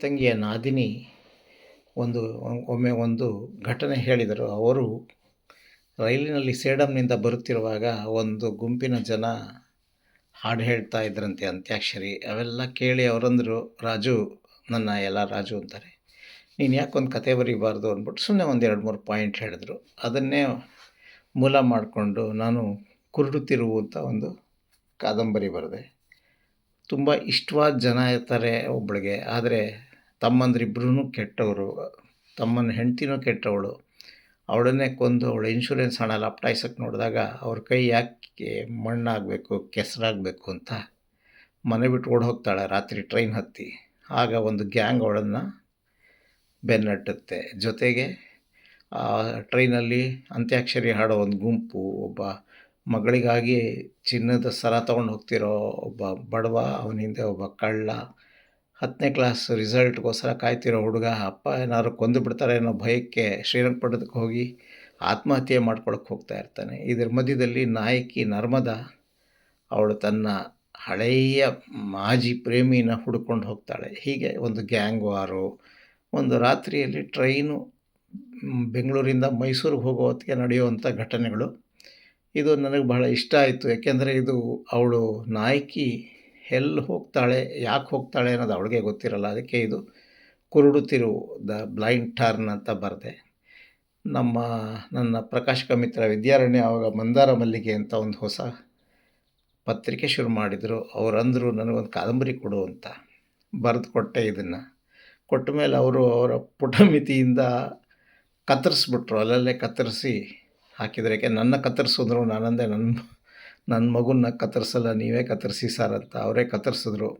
ತಂಗಿಯ ನಾದಿನಿ ಒಂದು, ಒಮ್ಮೆ ಒಂದು ಘಟನೆ ಹೇಳಿದರು. ಅವರು ರೈಲಿನಲ್ಲಿ ಸೇಡಮ್ನಿಂದ ಬರುತ್ತಿರುವಾಗ ಒಂದು ಗುಂಪಿನ ಜನ ಹಾಡು ಹೇಳ್ತಾ ಇದ್ರಂತೆ ಅಂತ್ಯಾಕ್ಷರಿ. ಅವೆಲ್ಲ ಕೇಳಿ ಅವರಂದರು, ರಾಜು, ನನ್ನ ಎಲ್ಲ ರಾಜು ಅಂತಾರೆ. ನೀನು ಒಂದು ಕತೆ ಬರೀಬಾರ್ದು? ಅಂದ್ಬಿಟ್ಟು ಸುಮ್ಮನೆ ಒಂದು ಎರಡು, ಮೂರು ಪಾಯಿಂಟ್ ಹೇಳಿದ್ರು. ಅದನ್ನೇ ಮೂಲ ಮಾಡಿಕೊಂಡು ನಾನು ಕುರುಡುತ್ತಿರುವು ಅಂತ ಒಂದು ಕಾದಂಬರಿ ಬರೆದೆ. ತುಂಬ ಇಷ್ಟವಾದ ಜನ ಇರ್ತಾರೆ ಒಬ್ಬಳಿಗೆ ಆದರೆ ತಮ್ಮಂದ್ರಿಬ್ರೂ ಕೆಟ್ಟವರು, ತಮ್ಮನ ಹೆಂಡ್ತಿನೂ ಕೆಟ್ಟವಳು. ಅವಳನ್ನೇ ಕೊಂದು ಅವಳು ಇನ್ಶೂರೆನ್ಸ್ ಹಣ ಲಪ್ಟಾಯ್ಸಕ್ಕೆ ನೋಡಿದಾಗ ಅವ್ರ ಕೈ ಯಾಕೆ ಮಣ್ಣಾಗಬೇಕು, ಕೆಸರಾಗಬೇಕು ಅಂತ ಮನೆ ಬಿಟ್ಟು ಓಡಿ ಹೋಗ್ತಾಳೆ ರಾತ್ರಿ ಟ್ರೈನ್ ಹತ್ತಿ. ಆಗ ಒಂದು ಗ್ಯಾಂಗ್ ಅವಳನ್ನು ಬೆನ್ನಟ್ಟುತ್ತೆ. ಜೊತೆಗೆ ಟ್ರೈನಲ್ಲಿ ಅಂತ್ಯಾಕ್ಷರಿ ಹಾಡೋ ಒಂದು ಗುಂಪು, ಒಬ್ಬ ಮಗಳಿಗಾಗಿ ಚಿನ್ನದ ಸರ ತೊಗೊಂಡು ಹೋಗ್ತಿರೋ ಒಬ್ಬ ಬಡವ ಅವನಿಂದ ಒಬ್ಬ ಕಳ್ಳ ಹತ್ತನೇ ಕ್ಲಾಸ್ ರಿಸಲ್ಟ್ಗೋಸ್ಕರ ಕಾಯ್ತಿರೋ ಹುಡುಗ, ಅಪ್ಪ, ಏನಾದ್ರು ಕೊಂದು ಬಿಡ್ತಾರೆ ಅನ್ನೋ ಭಯಕ್ಕೆ ಶ್ರೀರಂಗಪಟ್ಟಣಕ್ಕೆ ಹೋಗಿ ಆತ್ಮಹತ್ಯೆ ಮಾಡ್ಕೊಳಕ್ಕೆ ಹೋಗ್ತಾ ಇರ್ತಾನೆ. ಇದರ ಮಧ್ಯದಲ್ಲಿ ನಾಯಕಿ ನರ್ಮದಾ, ಅವಳು ತನ್ನ ಹಳೆಯ ಮಾಜಿ ಪ್ರೇಮಿನ ಹುಡುಕೊಂಡು ಹೋಗ್ತಾಳೆ. ಹೀಗೆ ಒಂದು ಗ್ಯಾಂಗ್ ವಾರು, ಒಂದು ರಾತ್ರಿಯಲ್ಲಿ ಟ್ರೈನು ಬೆಂಗಳೂರಿಂದ ಮೈಸೂರಿಗೆ ಹೋಗೋ ಹೊತ್ತಿಗೆ ನಡೆಯುವಂಥ ಘಟನೆಗಳು. ಇದು ನನಗೆ ಬಹಳ ಇಷ್ಟ ಆಯಿತು. ಯಾಕೆಂದರೆ ಇದು ಅವಳು ನಾಯಕಿ ಎಲ್ಲಿ ಹೋಗ್ತಾಳೆ, ಯಾಕೆ ಹೋಗ್ತಾಳೆ ಅನ್ನೋದು ಅವಳಿಗೆ ಗೊತ್ತಿರಲ್ಲ. ಅದಕ್ಕೆ ಇದು ಕುರುಡು ತಿರುವು ದ ಬ್ಲೈಂಡ್ ಟರ್ನ್ ಅಂತ ಬರೆದೆ. ನಮ್ಮ, ನನ್ನ ಪ್ರಕಾಶಕ ಮಿತ್ರ ವಿದ್ಯಾರಣ್ಯ ಆವಾಗ ಮಂದಾರ ಮಲ್ಲಿಗೆ ಅಂತ ಒಂದು ಹೊಸ ಪತ್ರಿಕೆ ಶುರು ಮಾಡಿದರು. ಅವರಂದರು ನನಗೊಂದು ಕಾದಂಬರಿ ಕೊಡು ಅಂತ. ಬರೆದು ಕೊಟ್ಟೆ ಇದನ್ನು. ಕೊಟ್ಟ ಮೇಲೆ ಅವರು ಅವರ ಪುಟಮಿತಿಯಿಂದ ಕತ್ತರಿಸ್ಬಿಟ್ರು. ಅಲ್ಲಲ್ಲೇ ಕತ್ತರಿಸಿ ಹಾಕಿದ್ರೆ. ಯಾಕೆ, ನನ್ನ ಕತ್ತರಿಸಿದ್ರು ನಾನಂದೆ ನನ್ನ ನನ್ನ ಮಗುನ ಕತ್ತರಿಸಲ್ಲ, ನೀವೇ ಕತ್ತರಿಸಿ ಸರ್ ಅಂತ ಅವರೇ ಕತ್ತರಿಸಿದ್ರು.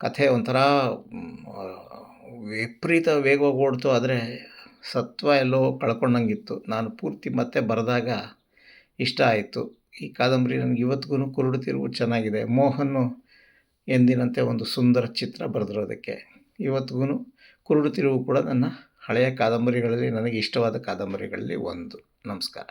ಕಥೆ ಒಂಥರ ವಿಪರೀತ ವೇಗವಾಗಿ ಓಡ್ತು, ಆದರೆ ಸತ್ವ ಎಲ್ಲೋ ಕಳ್ಕೊಂಡಂಗಿತ್ತು. ನಾನು ಪೂರ್ತಿ ಮತ್ತೆ ಬರೆದಾಗ ಇಷ್ಟ ಆಯಿತು. ಈ ಕಾದಂಬರಿ ನನಗೆ ಇವತ್ತಿಗೂ ಕುರುಡು ತಿರುವು ಚೆನ್ನಾಗಿದೆ. ಮೋಹನ್ನು ಎಂದಿನಂತೆ ಒಂದು ಸುಂದರ ಚಿತ್ರ ಬರೆದಿರೋದಕ್ಕೆ ಇವತ್ತಿಗೂ ಕುರುಡು ತಿರುವು ಕೂಡ ನನ್ನ ಹಳೆಯ ಕಾದಂಬರಿಗಳಲ್ಲಿ, ನನಗೆ ಇಷ್ಟವಾದ ಕಾದಂಬರಿಗಳಲ್ಲಿ ಒಂದು. ನಮಸ್ಕಾರ.